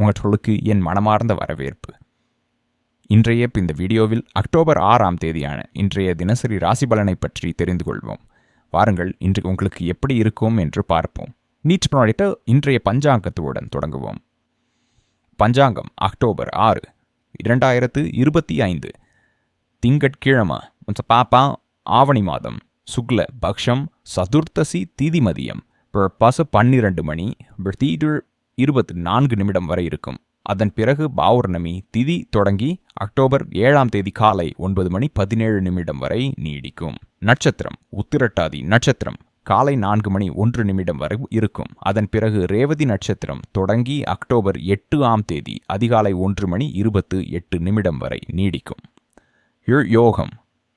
உங்களுக்கு என் மனமார்ந்த வரவேற்பு. இன்றைய இந்த வீடியோவில் அக்டோபர் ஆறாம் தேதியான இன்றைய தினசரி ராசி பலனை பற்றி தெரிந்து கொள்வோம். வாருங்கள் இன்று உங்களுக்கு எப்படி இருக்கும் என்று பார்ப்போம். நீட் ப்ராடக்ட் இன்றைய பஞ்சாங்கத்துடன் தொடங்குவோம். பஞ்சாங்கம் அக்டோபர் ஆறு இரண்டாயிரத்து இருபத்தி ஐந்து. திங்கட்கிழமை பாப்பா ஆவணி மாதம் சுக்ல பக்ஷம் சதுர்த்தசி திதி மதியம் பசு பன்னிரண்டு மணி தீடு இருபத்தி நான்கு நிமிடம் வரை இருக்கும். அதன் பிறகு பௌர்ணமி திதி தொடங்கி அக்டோபர் ஏழாம் தேதி காலை ஒன்பது மணி பதினேழு நிமிடம் வரை நீடிக்கும். நட்சத்திரம் உத்திரட்டாதி நட்சத்திரம் காலை நான்கு மணி ஒன்று நிமிடம் வரை இருக்கும். அதன் பிறகு ரேவதி நட்சத்திரம் தொடங்கி அக்டோபர் எட்டு ஆம் தேதி அதிகாலை ஒன்று மணி இருபத்து எட்டு நிமிடம் வரை நீடிக்கும். யோகம்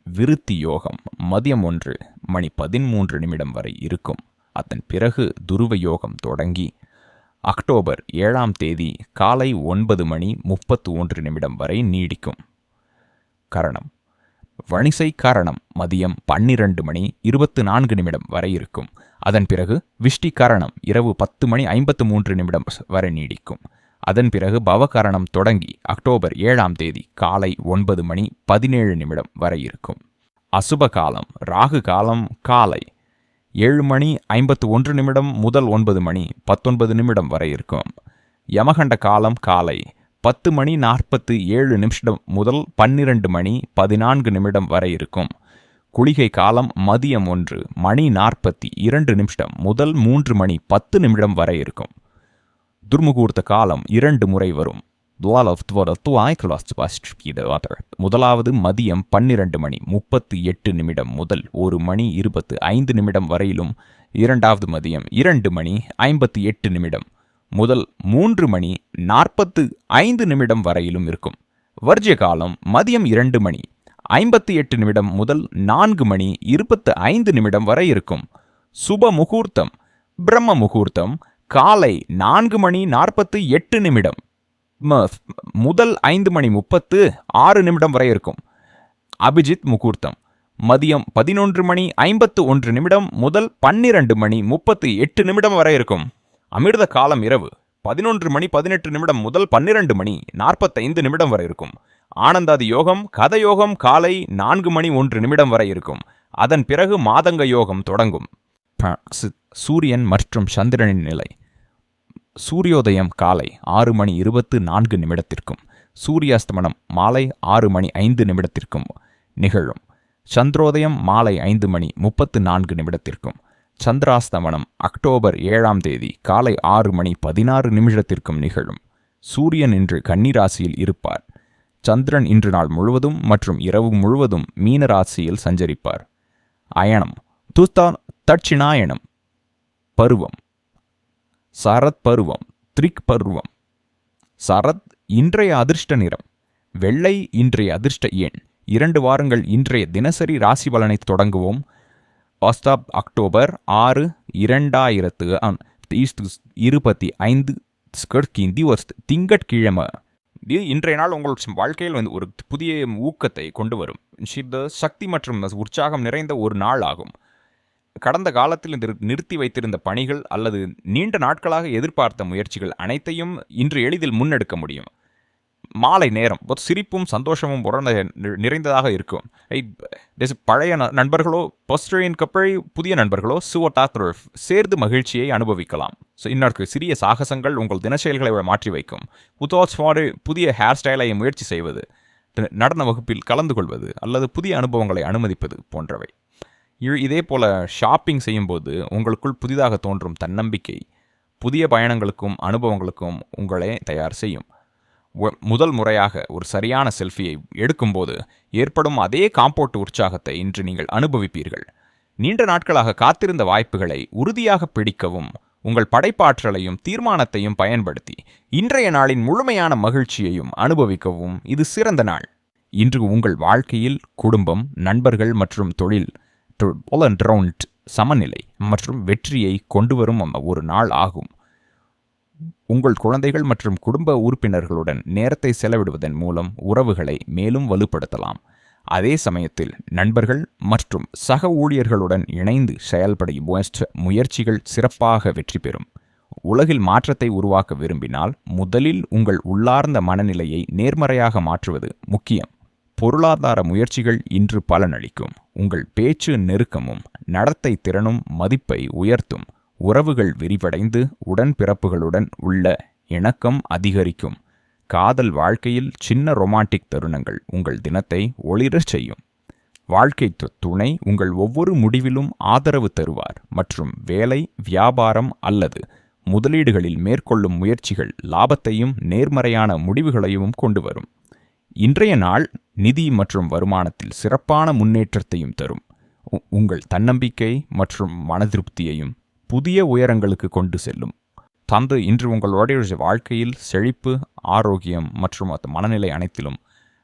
விருத்தி யோகம் மதியம் ஒன்று மணி பதிமூன்று நிமிடம் வரை இருக்கும். அதன் பிறகு துருவ யோகம் தொடங்கி அக்டோபர் ஏழாம் தேதி காலை ஒன்பது மணி முப்பத்து ஒன்று நிமிடம் வரை நீடிக்கும். கரணம். வணிசை கரணம் மதியம் பன்னிரண்டு மணி இருபத்து நான்கு நிமிடம் வரை இருக்கும். அதன் பிறகு விஷ்டி கரணம் இரவு பத்து மணி ஐம்பத்து மூன்று நிமிடம் வரை நீடிக்கும். அதன் பிறகு பவகரணம் தொடங்கி அக்டோபர் ஏழாம் தேதி காலை ஒன்பது மணி பதினேழு நிமிடம் வரை இருக்கும். அசுப காலம் ராகு காலம் காலை ஏழு மணி ஐம்பத்து ஒன்று நிமிடம் முதல் ஒன்பது மணி பத்தொன்பது நிமிடம் வரை இருக்கும். யமகண்ட காலம் காலை பத்து மணி நாற்பத்து ஏழு நிமிஷம் முதல் பன்னிரண்டு மணி பதினான்கு நிமிடம் வரை இருக்கும். குளிகை காலம் மதியம் ஒன்று மணி நாற்பத்தி இரண்டு நிமிஷம் முதல் மூன்று மணி பத்து நிமிடம் வரை இருக்கும். துர்முகூர்த்த காலம் இரண்டு முறை வரும். முதலாவது மதியம் பன்னிரண்டு மணி முப்பத்தி எட்டு நிமிடம் முதல் ஒரு மணி இருபத்து ஐந்து நிமிடம் வரையிலும் இரண்டாவது மதியம் இரண்டு மணி ஐம்பத்தி எட்டு நிமிடம் முதல் மூன்று மணி நாற்பத்து ஐந்து நிமிடம் வரையிலும் இருக்கும். வர்ஜிய காலம் மதியம் இரண்டு மணி ஐம்பத்தி எட்டு நிமிடம் முதல் நான்கு மணி இருபத்து ஐந்து நிமிடம் வரை இருக்கும். சுப முகூர்த்தம் பிரம்ம முகூர்த்தம் காலை நான்கு மணி நாற்பத்து எட்டு நிமிடம். முதல் ஐந்து மணி முப்பத்து ஆறு நிமிடம் வரை இருக்கும். அபிஜித் முகூர்த்தம். மதியம் பதினொன்று மணி ஐம்பத்து ஒன்று நிமிடம் முதல் பன்னிரண்டு மணி முப்பத்து எட்டு நிமிடம் வரை இருக்கும். அமிர்த காலம் இரவு பதினொன்று மணி பதினெட்டு நிமிடம் முதல் பன்னிரண்டு மணி நாற்பத்தைந்து நிமிடம் வரை இருக்கும். ஆனந்தாதி யோகம் கதயோகம் காலை நான்கு மணி ஒன்று நிமிடம் வரை இருக்கும். அதன் பிறகு மாதங்க யோகம் தொடங்கும். சூரியன் மற்றும் சந்திரனின் நிலை. சூரியோதயம் காலை ஆறு மணி இருபத்து நான்கு நிமிடத்திற்கும் சூரியாஸ்தமனம் மாலை ஆறு மணி ஐந்து நிமிடத்திற்கும் நிகழும். சந்திரோதயம் மாலை ஐந்து மணி முப்பத்து நான்கு நிமிடத்திற்கும் சந்திராஸ்தமனம் அக்டோபர் ஏழாம் தேதி காலை ஆறு மணி பதினாறு நிமிடத்திற்கும் நிகழும். சூரியன் இன்று கன்னிராசியில் இருப்பார். சந்திரன் இன்று நாள் முழுவதும் மற்றும் இரவு முழுவதும் மீனராசியில் சஞ்சரிப்பார். அயனம் துஸ்தான் தட்சிணாயணம் பருவம். சரத் பருவம் த்ரிக் பருவம். சரத் இன்றைய அதிர்ஷ்ட நிறம் வெள்ளை இன்றைய அதிர்ஷ்ட எண். இரண்டு வாரங்கள் இன்றைய தினசரி ராசி பலனை தொடங்குவோம். வாஸ்தாப் அக்டோபர் ஆறு இரண்டாயிரத்து இருபத்தி ஐந்து ஸ்கர்கிந்தி ஒரு திங்கட்கிழமை. இது இன்றைய நாள் உங்கள் வாழ்க்கையில் வந்து ஒரு புதிய ஊக்கத்தை கொண்டு வரும். சக்தி மற்றும் உற்சாகம் நிறைந்த ஒரு நாள் ஆகும் கடந்த காலத்தில் நிறுத்தி வைத்திருந்த பணிகள் அல்லது நீண்ட நாட்களாக எதிர்பார்த்த முயற்சிகள் அனைத்தையும் இன்று எளிதில் முன்னெடுக்க முடியும். மாலை நேரம் சிரிப்பும் சந்தோஷமும் உடனே நிறைந்ததாக இருக்கும். பழைய நண்பர்களோ பொஸ்டரின் கப்பழி புதிய நண்பர்களோ சுவட்டாத்ரோ சேர்ந்து மகிழ்ச்சியை அனுபவிக்கலாம். ஸோ இன்னொரு சிறிய சாகசங்கள் உங்கள் தினச்செயல்களை மாற்றி வைக்கும். உதோஸ்வாடு புதிய ஹேர் ஸ்டைலை முயற்சி செய்வது நடன வகுப்பில் கலந்து கொள்வது அல்லது புதிய அனுபவங்களை அனுமதிப்பது போன்றவை. இதே போல் ஷாப்பிங் செய்யும்போது உங்களுக்குள் புதிதாக தோன்றும் தன்னம்பிக்கை புதிய பயணங்களுக்கும் அனுபவங்களுக்கும் உங்களே தயார் செய்யும். முதல் முறையாக ஒரு சரியான செல்ஃபியை எடுக்கும்போது ஏற்படும் அதே காம்போட்டு உற்சாகத்தை இன்று நீங்கள் அனுபவிப்பீர்கள். நீண்ட நாட்களாக காத்திருந்த வாய்ப்புகளை உறுதியாக பிடிக்கவும் உங்கள் படைப்பாற்றலையும் தீர்மானத்தையும் பயன்படுத்தி இன்றைய நாளின் முழுமையான மகிழ்ச்சியையும் அனுபவிக்கவும் இது சிறந்த நாள். இன்று உங்கள் வாழ்க்கையில் குடும்பம் நண்பர்கள் மற்றும் தொழில் சமநிலை மற்றும் வெற்றியை கொண்டு வரும் ஒரு நாள் ஆகும். உங்கள் குழந்தைகள் மற்றும் குடும்ப உறுப்பினர்களுடன் நேரத்தை செலவிடுவதன் மூலம் உறவுகளை மேலும் வலுப்படுத்தலாம். அதே சமயத்தில் நண்பர்கள் மற்றும் சக ஊழியர்களுடன் இணைந்து செயல்படும் முயற்சிகள் சிறப்பாக வெற்றி பெறும். உலகில் மாற்றத்தை உருவாக்க விரும்பினால் முதலில் உங்கள் உள்ளார்ந்த மனநிலையை நேர்மறையாக மாற்றுவது முக்கியம். பொருளாதார முயற்சிகள் இன்று பலனளிக்கும். உங்கள் பேச்சு நெருக்கமும் நடத்தை திறனும் மதிப்பை உயர்த்தும். உறவுகள் விரிவடைந்து உடன்பிறப்புகளுடன் உள்ள இணக்கம் அதிகரிக்கும். காதல் வாழ்க்கையில் சின்ன ரொமான்டிக் தருணங்கள் உங்கள் தினத்தை ஒளிரச் செய்யும். வாழ்க்கை துணை உங்கள் ஒவ்வொரு முடிவிலும் ஆதரவு தருவார் மற்றும் வேலை வியாபாரம் அல்லது முதலீடுகளில் மேற்கொள்ளும் முயற்சிகள் லாபத்தையும் நேர்மறையான முடிவுகளையும் கொண்டு வரும் இன்றைய நாள் நிதி மற்றும் வருமானத்தில் சிறப்பான முன்னேற்றத்தையும் தரும். உங்கள் தன்னம்பிக்கை மற்றும் மனதிருப்தியையும் புதிய உயரங்களுக்கு கொண்டு செல்லும். தந்து இன்று உங்களுடைய வாழ்க்கையில் செழிப்பு ஆரோக்கியம் மற்றும் அந்த மனநிலை அனைத்திலும்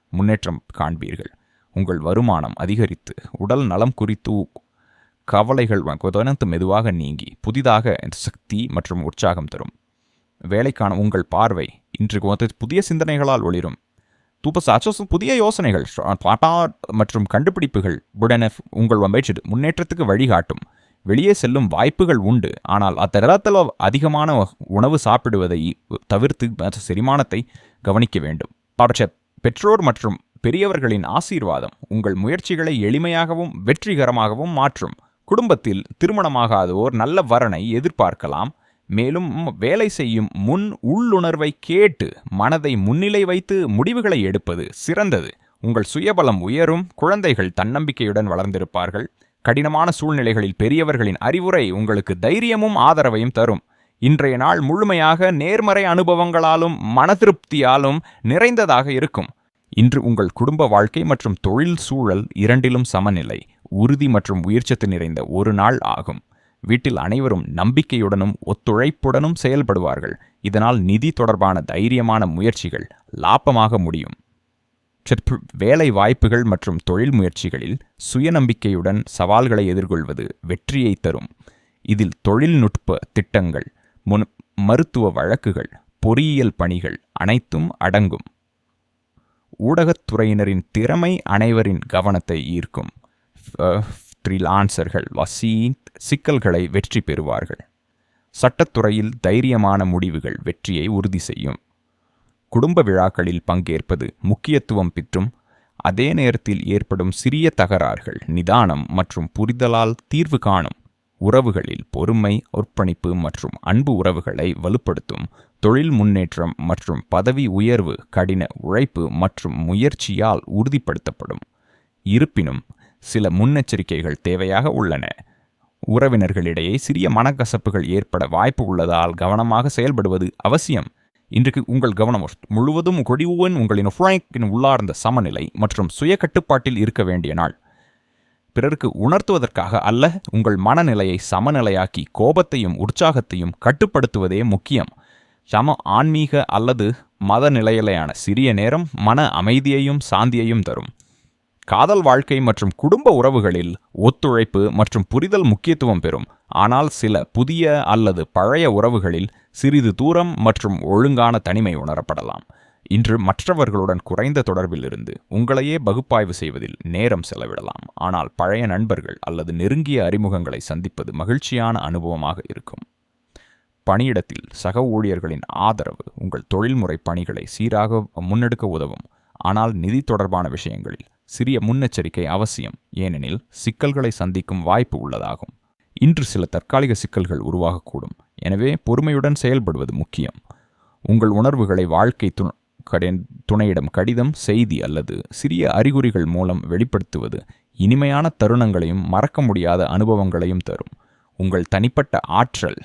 முன்னேற்றம் காண்பீர்கள். உங்கள் வருமானம் அதிகரித்து உடல் நலம் குறித்து கவலைகள் தொடர்ந்து மெதுவாக நீங்கி புதிதாக சக்தி மற்றும் உற்சாகம் தரும். வேலைக்கான உங்கள் பார்வை இன்று புதிய சிந்தனைகளால் ஒளிரும். தூப்ப புதிய யோசனைகள் பாட்டா மற்றும் கண்டுபிடிப்புகள் உடனே உங்கள் அமைச்சர் முன்னேற்றத்துக்கு வழிகாட்டும் வெளியே செல்லும் வாய்ப்புகள் உண்டு. ஆனால் அத்தரத்தில் அதிகமான உணவு சாப்பிடுவதை தவிர்த்து செரிமானத்தை கவனிக்க வேண்டும். பட்ச பெற்றோர் மற்றும் பெரியவர்களின் ஆசீர்வாதம் உங்கள் முயற்சிகளை எளிமையாகவும் வெற்றிகரமாகவும் மாற்றும். குடும்பத்தில் திருமணமாகாதோர் நல்ல வரனை எதிர்பார்க்கலாம். மேலும் வேலை செய்யும் முன் உள்ளுணர்வை கேட்டு மனதை முன்னிலை வைத்து முடிவுகளை எடுப்பது சிறந்தது. உங்கள் சுயபலம் உயரும் குழந்தைகள் தன்னம்பிக்கையுடன் வளர்ந்திருப்பார்கள். கடினமான சூழ்நிலைகளில் பெரியவர்களின் அறிவுரை உங்களுக்கு தைரியமும் ஆதரவையும் தரும். இன்றைய நாள் முழுமையாக நேர்மறை அனுபவங்களாலும் மனதிருப்தியாலும் நிறைந்ததாக இருக்கும். இன்று உங்கள் குடும்ப வாழ்க்கை மற்றும் தொழில் சூழல் இரண்டிலும் சமநிலை உறுதி மற்றும் உயிர்ச்சத்து நிறைந்த ஒரு நாள் ஆகும். வீட்டில் அனைவரும் நம்பிக்கையுடனும் ஒத்துழைப்புடனும் செயல்படுவார்கள். இதனால் நிதி தொடர்பான தைரியமான முயற்சிகள் லாபமாக முடியும். வேலை வாய்ப்புகள் மற்றும் தொழில் முயற்சிகளில் சுயநம்பிக்கையுடன் சவால்களை எதிர்கொள்வது வெற்றியை தரும். இதில் தொழில்நுட்ப திட்டங்கள் முன் மருத்துவ வழக்குகள் பொறியியல் பணிகள் அனைத்தும் அடங்கும். ஊடகத்துறையினரின் திறமை அனைவரின் கவனத்தை ஈர்க்கும். ஃப்ரீலான்சர்கள் வசி சிக்கல்களை வெற்றி பெறுவார்கள். சட்டத்துறையில் தைரியமான முடிவுகள் வெற்றியை உறுதி செய்யும். குடும்ப விழாக்களில் பங்கேற்பது முக்கியத்துவம் பெற்றும் அதே நேரத்தில் ஏற்படும் சிறிய தகராறுகள் நிதானம் மற்றும் புரிதலால் தீர்வு காணும் உறவுகளில் பொறுமை அர்ப்பணிப்பு மற்றும் அன்பு உறவுகளை வலுப்படுத்தும் தொழில் முன்னேற்றம் மற்றும் பதவி உயர்வு கடின உழைப்பு மற்றும் முயற்சியால் உறுதிப்படுத்தப்படும். இருப்பினும் சில முன்னெச்சரிக்கைகள் தேவையாக உள்ளன. உறவினர்களிடையே சிறிய மனக்கசப்புகள் ஏற்பட வாய்ப்பு உள்ளதால் கவனமாக செயல்படுவது அவசியம். இன்றைக்கு உங்கள் கவனம் முழுவதும் கொடிவுவன் உங்களின் ஃப்ராங்கின் உள்ளார்ந்த சமநிலை மற்றும் சுய கட்டுப்பாட்டில் இருக்க வேண்டிய நாள். பிறருக்கு உணர்த்துவதற்காக அல்ல உங்கள் மனநிலையை சமநிலையாக்கி கோபத்தையும் உற்சாகத்தையும் கட்டுப்படுத்துவதே முக்கியம். சம ஆன்மீக அல்லது மத நிலையிலான சிறிய நேரம் மன அமைதியையும் சாந்தியையும் தரும். காதல் வாழ்க்கை மற்றும் குடும்ப உறவுகளில் ஒத்துழைப்பு மற்றும் புரிதல் முக்கியத்துவம் பெறும். ஆனால் சில புதிய அல்லது பழைய உறவுகளில் சிறிது தூரம் மற்றும் ஒழுங்கான தனிமை உணரப்படலாம். இன்று மற்றவர்களுடன் குறைந்த தொடர்பில் இருந்து உங்களையே பகுப்பாய்வு செய்வதில் நேரம் செலவிடலாம். ஆனால் பழைய நண்பர்கள் அல்லது நெருங்கிய அறிமுகங்களை சந்திப்பது மகிழ்ச்சியான அனுபவமாக இருக்கும். பணியிடத்தில் சக ஊழியர்களின் ஆதரவு உங்கள் தொழில்முறை பணிகளை சீராக முன்னெடுக்க உதவும். ஆனால் நிதி தொடர்பான விஷயங்களில் சிறிய முன்னெச்சரிக்கை அவசியம் ஏனெனில் சிக்கல்களை சந்திக்கும் வாய்ப்பு உள்ளதாகும். இன்று சில தற்காலிக சிக்கல்கள் உருவாகக்கூடும். எனவே பொறுமையுடன் செயல்படுவது முக்கியம். உங்கள் உணர்வுகளை வாழ்க்கை து துணையிடம் கடிதம் செய்தி அல்லது சிறிய அறிகுறிகள் மூலம் வெளிப்படுத்துவது இனிமையான தருணங்களையும் மறக்க முடியாத அனுபவங்களையும் தரும். உங்கள் தனிப்பட்ட ஆற்றல்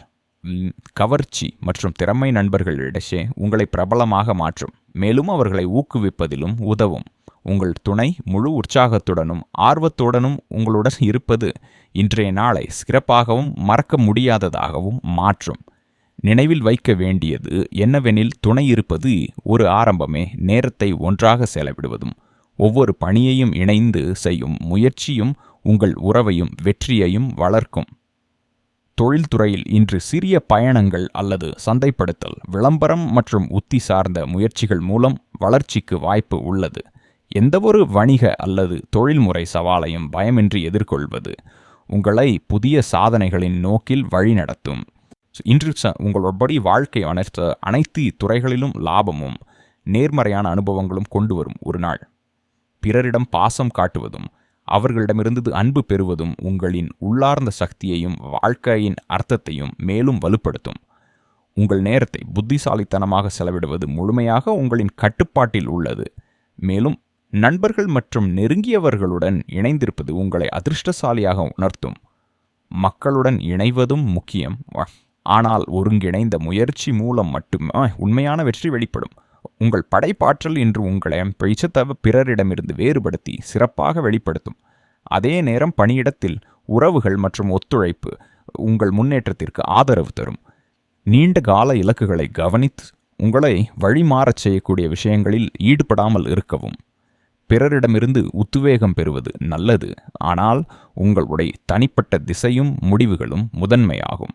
கவர்ச்சி மற்றும் திறமை நண்பர்களிடையே உங்களை பிரபலமாக மாற்றும். மேலும் அவர்களை ஊக்குவிப்பதிலும் உதவும். உங்கள் துணை முழு உற்சாகத்துடனும் ஆர்வத்துடனும் உங்களுடன் இருப்பது இன்றைய நாளை சிறப்பாகவும் மறக்க முடியாததாகவும் மாற்றும். நினைவில் வைக்க வேண்டியது என்னவெனில் துணை இருப்பது ஒரு ஆரம்பமே நேரத்தை ஒன்றாக செலவிடுவதும். ஒவ்வொரு பணியையும் இணைந்து செய்யும் முயற்சியும் உங்கள் உறவையும் வெற்றியையும் வளர்க்கும். தொழில்துறையில் இன்று சிறிய பயணங்கள் அல்லது சந்தைப்படுத்தல் விளம்பரம் மற்றும் உத்தி சார்ந்த முயற்சிகள் மூலம் வளர்ச்சிக்கு வாய்ப்பு உள்ளது. எந்தவொரு வணிக அல்லது தொழில்முறை சவாலையும் பயமின்றி எதிர்கொள்வது உங்களை புதிய சாதனைகளின் நோக்கில் வழிநடத்தும் இன்று ச- உங்களுடைய வாழ்க்கை அனைத்து அனைத்து துறைகளிலும் லாபமும் நேர்மறையான அனுபவங்களும் கொண்டு வரும் ஒரு நாள். பிறரிடம் பாசம் காட்டுவதும் அவர்களிடமிருந்து அன்பு பெறுவதும் உங்களின் உள்ளார்ந்த சக்தியையும் வாழ்க்கையின் அர்த்தத்தையும் மேலும் வலுப்படுத்தும். உங்கள் நேரத்தை புத்திசாலித்தனமாக செலவிடுவது முழுமையாக உங்களின் கட்டுப்பாட்டில் உள்ளது. மேலும் நண்பர்கள் மற்றும் நெருங்கியவர்களுடன் இணைந்திருப்பது உங்களை அதிர்ஷ்டசாலியாக உணர்த்தும். மக்களுடன் இணைவதும் முக்கியம். ஆனால் ஒருங்கிணைந்த முயற்சி மூலம் மட்டுமே உண்மையான வெற்றி வெளிப்படும். உங்கள் படைப்பாற்றல் இன்று உங்களை பிழைச்சத்தவ பிறரிடமிருந்து வேறுபடுத்தி சிறப்பாக வெளிப்படுத்தும். அதே நேரம் பணியிடத்தில் உறவுகள் மற்றும் ஒத்துழைப்பு உங்கள் முன்னேற்றத்திற்கு ஆதரவு தரும். நீண்ட கால இலக்குகளை கவனித்து உங்களை வழிமாறச் செய்யக்கூடிய விஷயங்களில் ஈடுபடாமல் இருக்கவும். பிறரிடமிருந்து உத்வேகம் பெறுவது நல்லது. ஆனால் உங்களுடைய தனிப்பட்ட திசையும் முடிவுகளும் முதன்மையாகும்.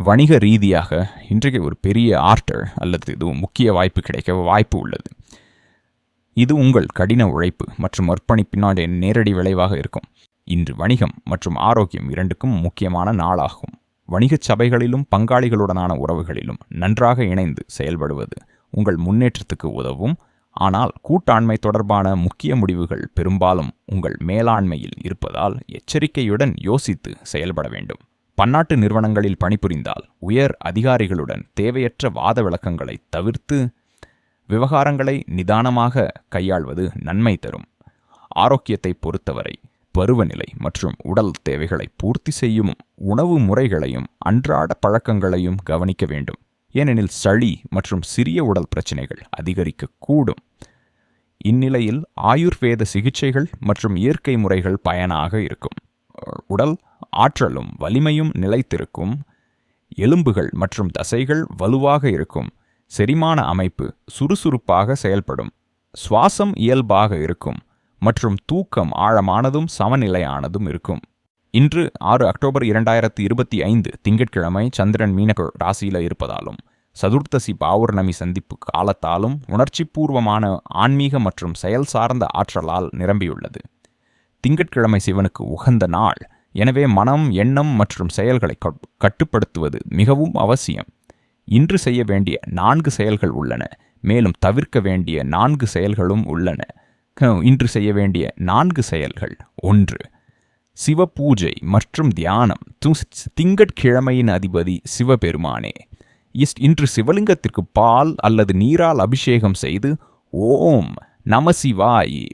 வணிக ரீதியாக இன்றைக்கு ஒரு பெரிய ஆர்டர் அல்லது இது முக்கிய வாய்ப்பு கிடைக்க வாய்ப்பு உள்ளது. இது உங்கள் கடின உழைப்பு மற்றும் அர்ப்பணிப்பினுடைய நேரடி விளைவாக இருக்கும். இன்று வணிகம் மற்றும் ஆரோக்கியம் இரண்டுக்கும் முக்கியமான நாளாகும். வணிகச் சபைகளிலும் பங்காளிகளுடனான உறவுகளிலும் நன்றாக இணைந்து செயல்படுவது உங்கள் முன்னேற்றத்துக்கு உதவும். ஆனால் கூட்டாண்மை தொடர்பான முக்கிய முடிவுகள் பெரும்பாலும் உங்கள் மேலாண்மையில் இருப்பதால் எச்சரிக்கையுடன் யோசித்து செயல்பட வேண்டும். பன்னாட்டு நிறுவனங்களில் பணிபுரிந்தால் உயர் அதிகாரிகளுடன் தேவையற்ற வாத விளக்கங்களை தவிர்த்து விவகாரங்களை நிதானமாக கையாள்வது நன்மை தரும். ஆரோக்கியத்தை பொறுத்தவரை பருவநிலை மற்றும் உடல் தேவைகளை பூர்த்தி செய்யும் உணவு முறைகளையும் அன்றாட பழக்கங்களையும் கவனிக்க வேண்டும். ஏனெனில் சளி மற்றும் சிறிய உடல் பிரச்சினைகள் அதிகரிக்கக்கூடும் இந்நிலையில் ஆயுர்வேத சிகிச்சைகள் மற்றும் இயற்கை முறைகள் பயனாக இருக்கும். உடல் ஆற்றலும் வலிமையும் நிலைத்திருக்கும் எலும்புகள் மற்றும் தசைகள் வலுவாக இருக்கும் செரிமான அமைப்பு சுறுசுறுப்பாக செயல்படும் சுவாசம் இயல்பாக இருக்கும் மற்றும் தூக்கம் ஆழமானதும் சமநிலையானதும் இருக்கும். இன்று ஆறு அக்டோபர் இரண்டாயிரத்தி இருபத்தி ஐந்து திங்கட்கிழமை சந்திரன் மீனக ராசியில இருப்பதாலும் சதுர்த்தசி பௌர்ணமி சந்திப்பு காலத்தாலும் உணர்ச்சிபூர்வமான ஆன்மீக மற்றும் செயல் சார்ந்த ஆற்றலால் நிரம்பியுள்ளது. திங்கட்கிழமை சிவனுக்கு உகந்த நாள் எனவே மனம் எண்ணம் மற்றும் செயல்களை கட்- கட்டுப்படுத்துவது மிகவும் அவசியம். இன்று செய்ய வேண்டிய நான்கு செயல்கள் உள்ளன. மேலும் தவிர்க்க வேண்டிய நான்கு செயல்களும் உள்ளன. இன்று செய்ய வேண்டிய நான்கு செயல்கள். ஒன்று சிவ பூஜை மற்றும் தியானம். திங்கட்கிழமையின் அதிபதி சிவபெருமானே. இஸ்- இன்று சிவலிங்கத்திற்கு பால் அல்லது நீரால் அபிஷேகம் செய்து ஓம் நமசிவாய்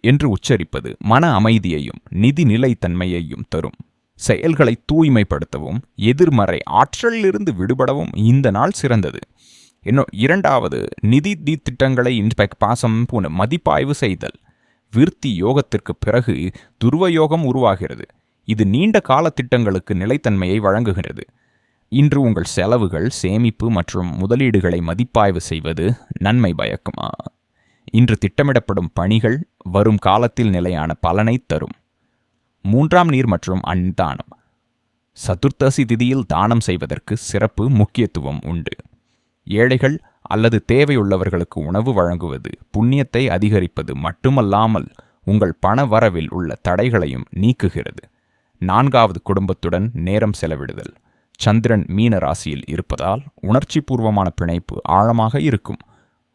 என்று உச்சரிப்பது மன அமைதியையும் நிதி நிலைத்தன்மையையும் தரும். செயல்களை தூய்மைப்படுத்தவும் எதிர்மறை ஆற்றலிலிருந்து விடுபடவும் இந்த நாள் சிறந்தது. இன்னும் இரண்டாவது நிதி திட்டங்களை இன்ஸ்பெக்ட் பாசம் போன மதிப்பாய்வு செய்தல். விருத்தி யோகத்திற்கு பிறகு துருவயோகம் உருவாகிறது. இது நீண்ட கால திட்டங்களுக்கு நிலைத்தன்மையை வழங்குகிறது. இன்று உங்கள் செலவுகள் சேமிப்பு மற்றும் முதலீடுகளை மதிப்பாய்வு செய்வது நன்மை பயக்குமா? இன்று திட்டமிடப்படும் பணிகள் வரும் காலத்தில் நிலையான பலனை தரும். மூன்றாம் நீர் மற்றும் அன்தானம் சதுர்த்தசி திதியில் தானம் செய்வதற்கு சிறப்பு முக்கியத்துவம் உண்டு. ஏழைகள் அல்லது தேவையுள்ளவர்களுக்கு உணவு வழங்குவது புண்ணியத்தை அதிகரிப்பது மட்டுமல்லாமல் உங்கள் பண வரவில் உள்ள தடைகளையும் நீக்குகிறது. நான்காவது குடும்பத்துடன் நேரம் செலவிடுதல். சந்திரன் மீன ராசியில் இருப்பதால் உணர்ச்சிபூர்வமான பிணைப்பு ஆழமாக இருக்கும்.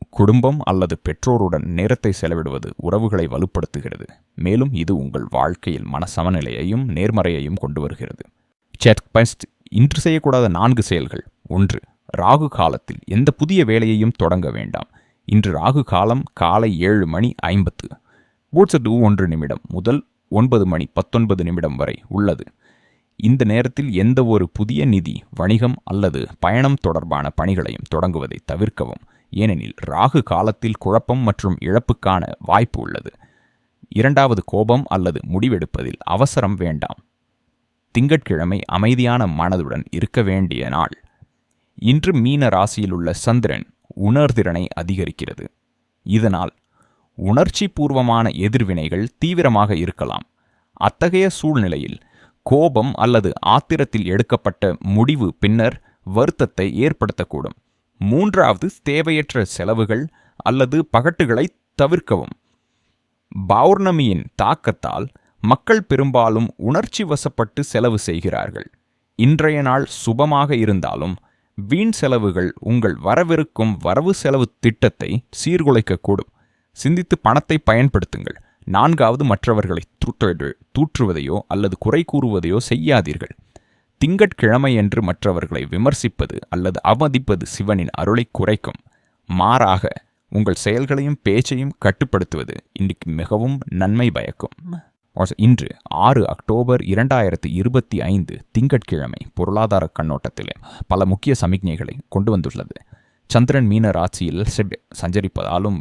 குடும்பம் அல்லது பெற்றோருடன் நேரத்தை செலவிடுவது உறவுகளை வலுப்படுத்துகிறது. மேலும் இது உங்கள் வாழ்க்கையில் மன சமநிலையையும் நேர்மறையையும் கொண்டு வருகிறது. செக் பஸ்ட் இன்று செய்யக்கூடாத நான்கு செயல்கள். ஒன்று ராகு காலத்தில் எந்த புதிய வேலையையும் தொடங்க வேண்டாம். இன்று ராகு காலம் காலை ஏழு மணி ஐம்பத்து. பூட்சடு ஒன்று நிமிடம் முதல் ஒன்பது மணி பத்தொன்பது நிமிடம் வரை உள்ளது. இந்த நேரத்தில் எந்த ஒரு புதிய நிதி வணிகம் அல்லது பயணம் தொடர்பான பணிகளையும் தொடங்குவதை தவிர்க்கவும். ஏனெனில் ராகு காலத்தில் குழப்பம் மற்றும் இழப்புக்கான வாய்ப்பு உள்ளது. இரண்டாவது கோபம் அல்லது முடிவெடுப்பதில் அவசரம் வேண்டாம். திங்கட்கிழமை அமைதியான மனதுடன் இருக்க வேண்டிய நாள். இன்று மீன ராசியில் உள்ள சந்திரன் உணர்திறனை அதிகரிக்கிறது. இதனால் உணர்ச்சி பூர்வமான எதிர்வினைகள் தீவிரமாக இருக்கலாம். அத்தகைய சூழ்நிலையில் கோபம் அல்லது ஆத்திரத்தில் எடுக்கப்பட்ட முடிவு பின்னர் வருத்தத்தை ஏற்படுத்தக்கூடும். மூன்றாவது தேவையற்ற செலவுகள் அல்லது பகட்டுகளை தவிர்க்கவும். பௌர்ணமியின் தாக்கத்தால் மக்கள் பெரும்பாலும் உணர்ச்சி வசப்பட்டு செலவு செய்கிறார்கள். இன்றைய நாள் சுபமாக இருந்தாலும் வீண் செலவுகள் உங்கள் வரவிருக்கும் வரவு செலவு திட்டத்தை சீர்குலைக்கக்கூடும். சிந்தித்து பணத்தை பயன்படுத்துங்கள். நான்காவது மற்றவர்களை தூற்றுவதையோ அல்லது குறை கூறுவதையோ செய்யாதீர்கள். திங்கட்கிழமை என்று மற்றவர்களை விமர்சிப்பது அல்லது அவமதிப்பது சிவனின் அருளை குறைக்கும். மாறாக உங்கள் செயல்களையும் பேச்சையும் கட்டுப்படுத்துவது இன்னைக்கு மிகவும் நன்மை பயக்கும். இன்று ஆறு அக்டோபர் இரண்டாயிரத்தி இருபத்தி ஐந்து திங்கட்கிழமை பொருளாதார கண்ணோட்டத்திலே பல முக்கிய சமிக்ஞைகளை கொண்டு வந்துள்ளது. சந்திரன் மீன ராசியில் சஞ்சரிப்பதாலும்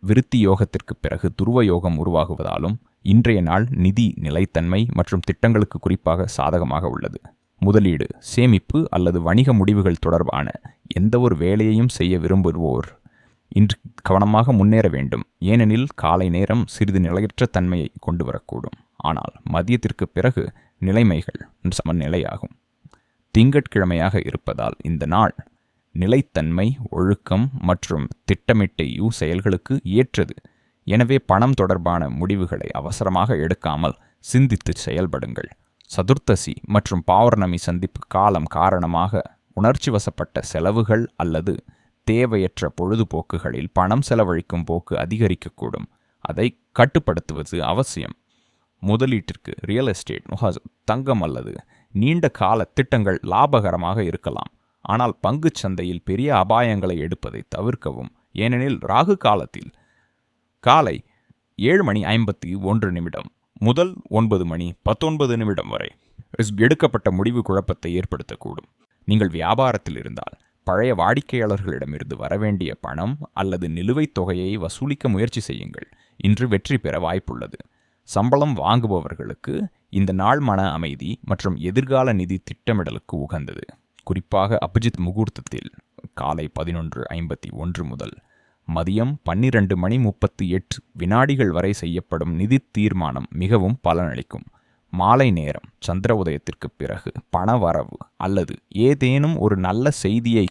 விருத்தி யோகத்திற்கு பிறகு துருவ யோகம் உருவாகுவதாலும் இன்றைய நாள் நிதி நிலைத்தன்மை மற்றும் திட்டங்களுக்கு குறிப்பாக சாதகமாக உள்ளது. முதலீடு சேமிப்பு அல்லது வணிக முடிவுகள் தொடர்பான எந்த ஒரு வேலையையும் செய்ய விரும்புவோர் இன்று கவனமாக முன்னேற வேண்டும். ஏனெனில் காலை நேரம் சிறிது நிலையற்ற தன்மையை கொண்டு வரக்கூடும் ஆனால் மதியத்திற்கு பிறகு நிலைமைகள் சமநிலையாகும். திங்கட்கிழமையாக இருப்பதால் இந்த நாள் நிலைத்தன்மை ஒழுக்கம் மற்றும் திட்டமிட்டையு செயல்களுக்கு ஏற்றது. எனவே பணம் தொடர்பான முடிவுகளை அவசரமாக எடுக்காமல் சிந்தித்து செயல்படுங்கள். சதுர்த்தசி மற்றும் பௌர்ணமி சந்திப்பு காலம் காரணமாக உணர்ச்சி வசப்பட்ட செலவுகள் அல்லது தேவையற்ற பொழுதுபோக்குகளில் பணம் செலவழிக்கும் போக்கு அதிகரிக்கக்கூடும். அதை கட்டுப்படுத்துவது அவசியம். முதலீட்டிற்கு ரியல் எஸ்டேட் தங்கம் அல்லது நீண்ட கால திட்டங்கள் லாபகரமாக இருக்கலாம். ஆனால் பங்கு சந்தையில் பெரிய அபாயங்களை எடுப்பதை தவிர்க்கவும். ஏனெனில் ராகு காலத்தில் காலை ஏழு மணி ஐம்பத்தி ஒன்று நிமிடம் முதல் ஒன்பது மணி பத்தொன்பது நிமிடம் வரை. எடுக்கப்பட்ட முடிவு குழப்பத்தை ஏற்படுத்தக்கூடும். நீங்கள் வியாபாரத்தில் இருந்தால் பழைய வாடிக்கையாளர்களிடமிருந்து வரவேண்டிய பணம் அல்லது நிலுவைத் தொகையை வசூலிக்க முயற்சி செய்யுங்கள். இன்று வெற்றி பெற வாய்ப்புள்ளது. சம்பளம் வாங்குபவர்களுக்கு இந்த நாள் மன அமைதி மற்றும் எதிர்கால நிதி திட்டமிடலுக்கு உகந்தது. குறிப்பாக அபிஜித் முகூர்த்தத்தில் காலை பதினொன்று ஐம்பத்தி ஒன்று முதல் மதியம் பன்னிரண்டு மணி முப்பத்தி எட்டு வினாடிகள் வரை செய்யப்படும் நிதி தீர்மானம் மிகவும் பலனளிக்கும். மாலை நேரம் சந்திர உதயத்திற்கு பிறகு பண வரவு அல்லது ஏதேனும் ஒரு நல்ல செய்தியை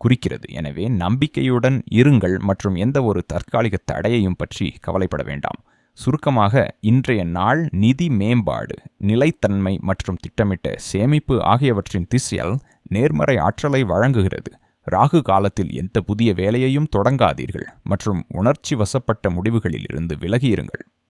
குறிக்கிறது. எனவே நம்பிக்கையுடன் இருங்கள் மற்றும் எந்த ஒரு தற்காலிக தடையையும் பற்றி கவலைப்பட வேண்டாம். சுருக்கமாக இன்றைய நாள் நிதி மேம்பாடு நிலைத்தன்மை மற்றும் திட்டமிட்ட சேமிப்பு ஆகியவற்றின் திசையால் நேர்மறை ஆற்றலை வழங்குகிறது. ராகு காலத்தில் எந்த புதிய வேலையையும் தொடங்காதீர்கள் மற்றும் உணர்ச்சி வசப்பட்ட முடிவுகளில் இருந்து விலகியிருங்கள்.